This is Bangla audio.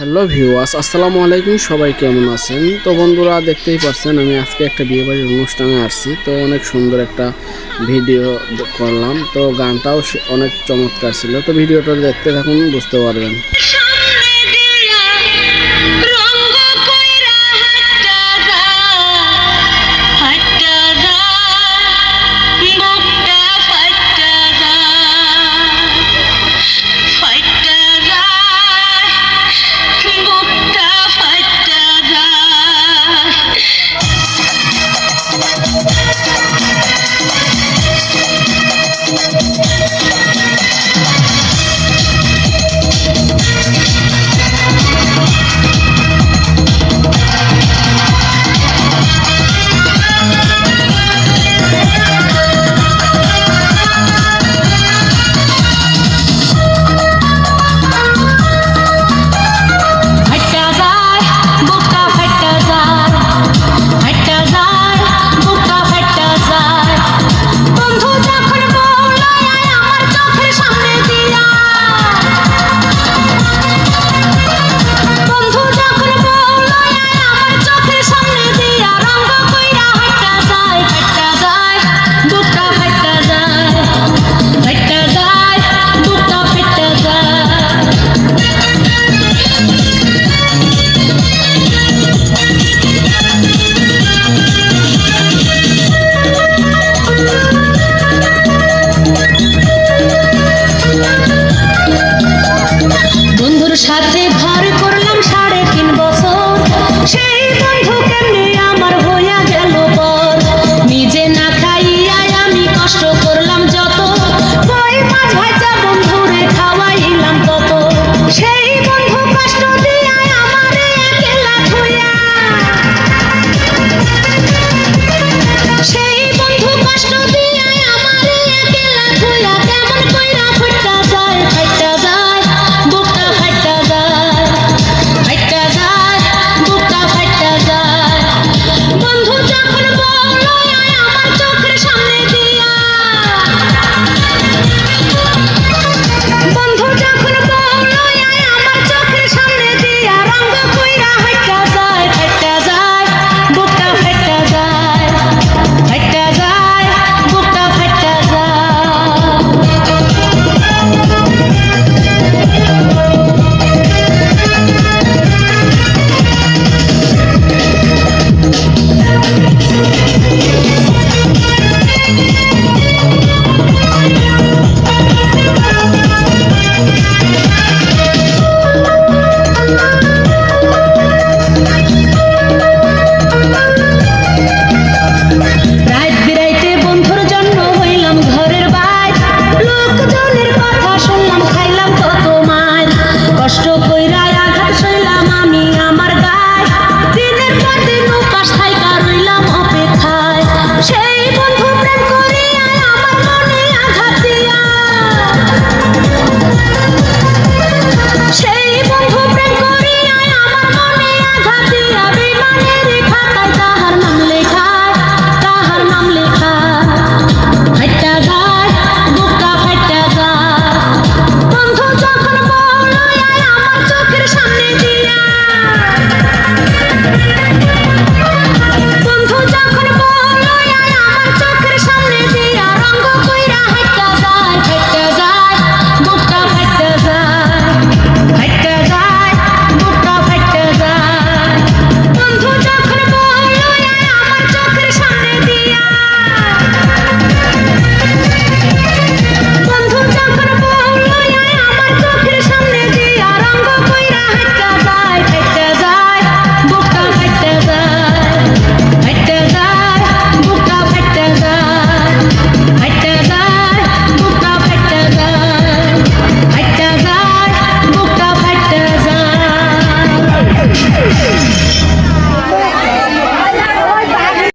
হ্যালো ভিউয়ার্স, আসসালামু আলাইকুম, সবাই কেমন আছেন? তো বন্ধুরা, দেখতেই পাচ্ছেন আমি আজকে একটা বিয়েবাড়ির অনুষ্ঠানে আসছি। তো অনেক সুন্দর একটা ভিডিও করলাম। তো গানটাও অনেক চমৎকার ছিল। তো ভিডিওটা দেখতে থাকুন, বুঝতে পারবেন। সাথে ভর